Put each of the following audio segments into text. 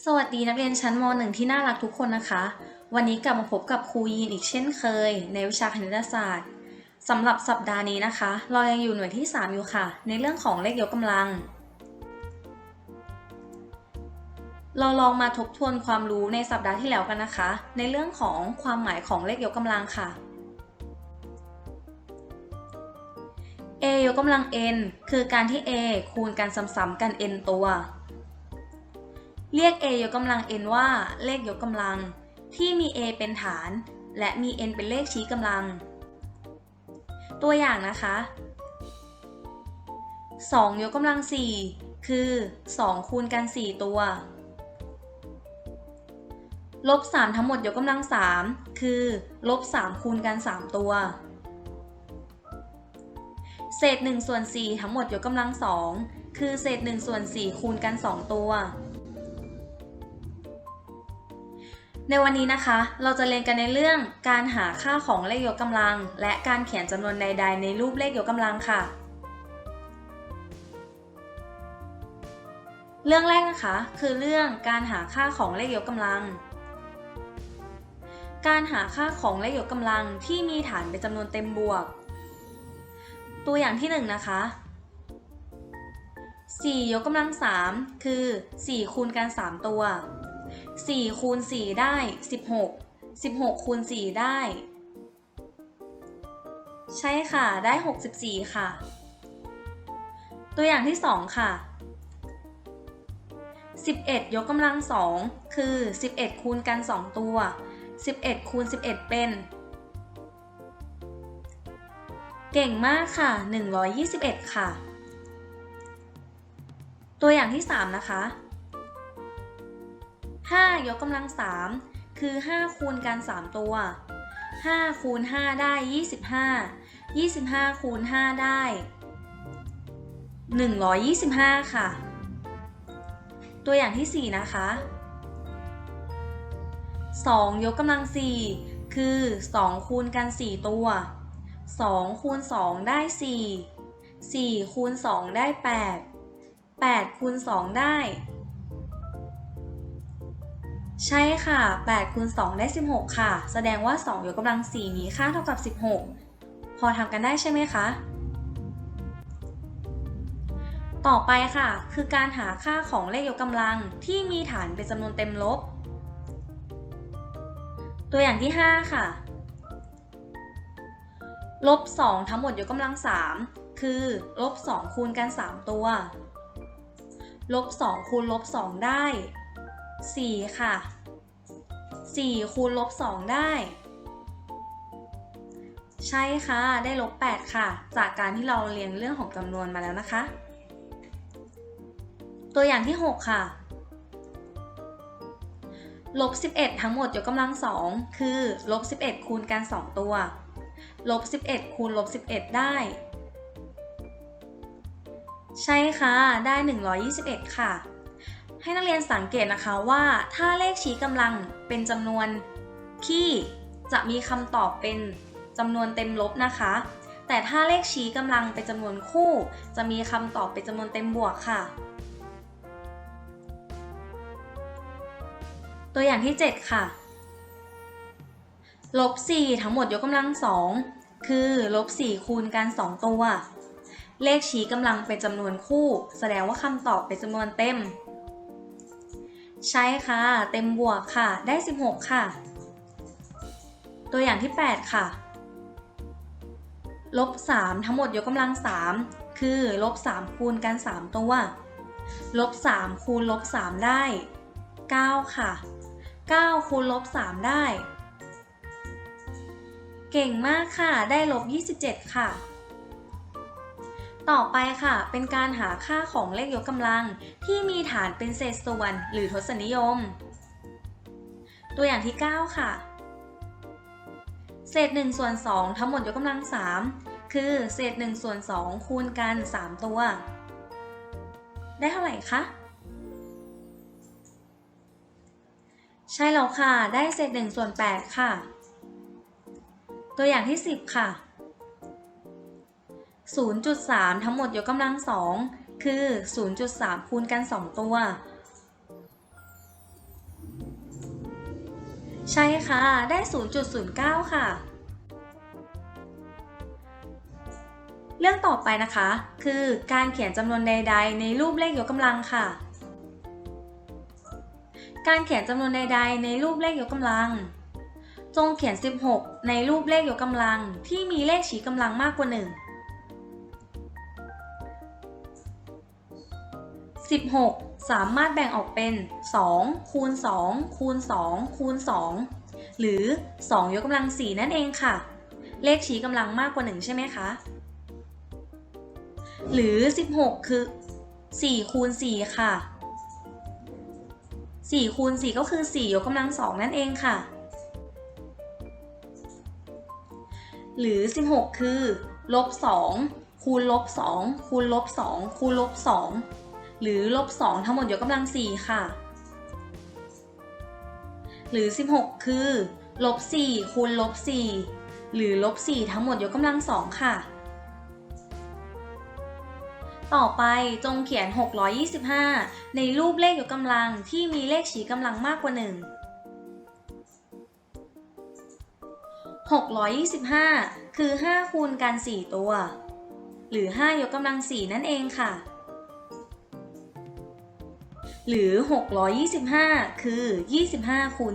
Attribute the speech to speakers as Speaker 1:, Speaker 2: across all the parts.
Speaker 1: สวัสดีนักเรียนชั้นม .1 ที่น่ารักทุกคนนะคะ วันนี้กลับมาพบกับครูยีนอีกเช่นเคย ในวิชาคณิตศาสตร์สำหรับสัปดาห์นี้นะคะ เรายังอยู่หน่วยที่ 3 อยู่ค่ะ ในเรื่องของเลขยกกำลัง เราลองมาทบทวนความรู้ในสัปดาห์ที่แล้วกันนะคะ ในเรื่องของความหมายของเลขยกกำลังค่ะ a ยกกำลัง n คือการที่ a คูณกันซ้ำๆกัน n ตัว เรียก a ยกกำลัง n ว่าเลขยกกำลัง ที่มี a เป็นฐาน และมี n เป็นเลขชี้กำลัง ตัวอย่างนะคะ 2 ยกกำลัง 4 คือ 2 คูณกัน 4 ตัวลบ3ทั้งหมดยกกำลัง 3 คือลบ3คูณกัน 3 ตัว เศษ1ส่วน4ทั้งหมดยกกำลัง 2 คือเศษ1ส่วน4คูณกัน 2 ตัว ในวันนี้นะคะ เราจะเรียนกันในเรื่องการหาค่าของเลขยกกำลัง และการเขียนจำนวนใด ๆ ในรูปเลขยกกำลังค่ะ เรื่องแรกนะคะ คือเรื่องการหาค่าของเลขยกกำลัง การหาค่าของเลขยกกำลังที่มีฐานเป็นจำนวนเต็มบวก ตัวอย่างที่1นะคะ4ยกกำลัง 3 คือ 4 คูณกัน 3 ตัว 4คูณ4ได้ 16 16คูณ4ได้ ใช่ค่ะ ได้ 64 ค่ะ ตัวอย่างที่ 2 ค่ะ 11 ยกกำลัง2คือ 11 คูณกัน 2 ตัว 11 คูณ 11 เป็น เก่งมากค่ะ 121 ค่ะ ตัวอย่างที่ 3 นะคะ 5 ยกกำลัง 3 คือ 5 คูณกัน 3 ตัว 5 คูณ 5 ได้ 25 25 คูณ 5 ได้ 125 ค่ะ ตัวอย่างที่ 4 นะคะ 2 ยกกำลัง 4 คือ 2 คูณกัน 4 ตัว 2 คูณ 2 ได้ 4 4 คูณ 2 ได้ 8 8 คูณ 2 ได้ ใช่ค่ะ8คูณ2ได้ 16 ค่ะ แสดงว่า 2 ยกกำลัง 4 มีค่าเท่ากับ 16 พอทำกันได้ใช่ไหมคะ ต่อไปค่ะ คือการหาค่าของเลขยกกำลังที่มีฐานเป็นจำนวนเต็มลบ ตัวอย่างที่ 5 ค่ะ ลบ 2 ทั้งหมดยกกำลัง 3 คือลบ 2 คูณกัน 3 ตัว ลบ 2 คูณลบ 2 ได้ 4 ค่ะ 4 คูณลบ 2 ได้ ใช่ค่ะ ได้ลบ 8 ค่ะ จากการที่เราเรียนเรื่องของจำนวนมาแล้วนะคะ ตัวอย่างที่ 6 ค่ะ ลบ 11 ทั้งหมดยกกำลัง 2 คือ ลบ 11 คูณกัน 2 ตัว ลบ 11 คูณลบ 11 ได้ ใช่ค่ะ ได้ 121 ค่ะ ให้นักเรียนสังเกตนะคะว่าถ้าเลขชี้กำลังเป็นจำนวนคี่จะมีคำตอบเป็นจำนวนเต็มลบนะคะ แต่ถ้าเลขชี้กำลังเป็นจำนวนคู่ จะมีคำตอบเป็นจำนวนเต็มบวกค่ะ ตัวอย่างที่ 7 ค่ะลบ4ทั้งหมดยกกำลัง2คือลบ4คูณกัน 2 ตัว เลขชี้กำลังเป็นจำนวนคู่ แสดงว่าคำตอบเป็นจำนวนเต็ม ใช่ค่ะ เต็มบวกค่ะ ได้ 16 ค่ะ ตัวอย่างที่ 8 ค่ะ ลบ 3 ทั้งหมดยกกำลัง 3 คือ ลบ 3 คูณกัน 3 ตัว ลบ 3 คูณลบ 3 ได้ 9 ค่ะ 9 คูณลบ 3 ได้ เก่งมากค่ะ ได้ลบ 27 ค่ะ ต่อไปค่ะ เป็นการหาค่าของเลขยกกำลัง ที่มีฐานเป็นเศษส่วน หรือทศนิยม ตัวอย่างที่ 9 ค่ะ เศษ1ส่วน2ทั้งหมดยกกำลัง 3 คือเศษ1ส่วน2คูณกัน 3 ตัว ได้เท่าไหร่คะใช่แล้วค่ะ ได้เศษ1ส่วน8ค่ะ ตัวอย่างที่ 10 ค่ะ 0.3 ทั้งหมดยกกำลัง2คือ 0.3 คูณกัน 2 ตัว ใช่ค่ะ ได้ 0.09 ค่ะ เรื่องต่อไปนะคะ คือการเขียนจำนวนใด ๆ ในรูปเลขยกกำลังค่ะ การเขียนจำนวนใด ๆ ในรูปเลขยกกำลัง จงเขียน 16 ในรูปเลขยกกำลังที่มีเลขชี้กำลังมากกว่า 1 16 สามารถแบ่งออกเป็น 2 คูณ 2 คูณ 2 คูณ 2 หรือ 2 ยกกำลัง 4 นั่นเองค่ะ เลขชี้กำลังมากกว่า 1 ใช่ไหมคะ หรือ 16 คือ 4 คูณ 4 ค่ะ 4 คูณ 4 ก็คือ 4 ยกกำลัง 2 นั่นเองค่ะ หรือ 16 คือ ลบ 2 คูณลบ 2 คูณลบ 2 คูณลบ 2 หรือลบ 2 ทั้งหมดยกกำลัง 4 ค่ะ หรือ 16 คือลบ 4 คูณลบ 4 หรือลบ 4 ทั้งหมดยกกำลัง 2 ค่ะ ต่อไปจงเขียน 625 ในรูปเลขยกกำลังที่มีเลขชี้กำลังมากกว่า 1 625 คือ 5 คูณกัน 4 ตัว หรือ 5 ยกกำลัง 4 นั่นเองค่ะ หรือ 625 คือ 25 คูณ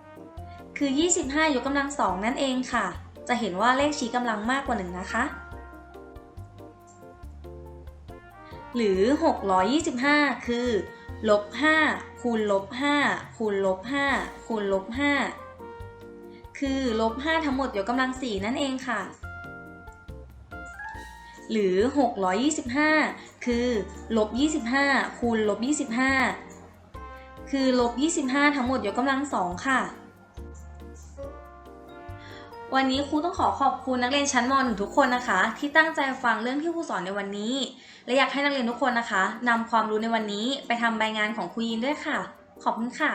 Speaker 1: 25 คือ 25 ยกกำลัง2นั่นเองค่ะ จะเห็นว่าเลขชี้กำลังมากกว่า 1 นะคะ หรือ 625 คือ ลบ 5 คูณลบ 5 คูณลบ 5 คูณลบ 5 คือ ลบ 5 ทั้งหมดยกกำลัง4นั่นเองค่ะ หรือ 625 คือลบ25 คูณลบ25 คือลบ25 ทั้งหมดยกกำลัง2ค่ะ วันนี้ครูต้องขอขอบคุณนักเรียนชั้นม .1 ทุกคนนะคะ ที่ตั้งใจฟังเรื่องที่ครูสอนในวันนี้ และอยากให้นักเรียนทุกคนนะคะนำความรู้ในวันนี้ไปทำใบงานของครูยินด้วยค่ะ ขอบคุณค่ะ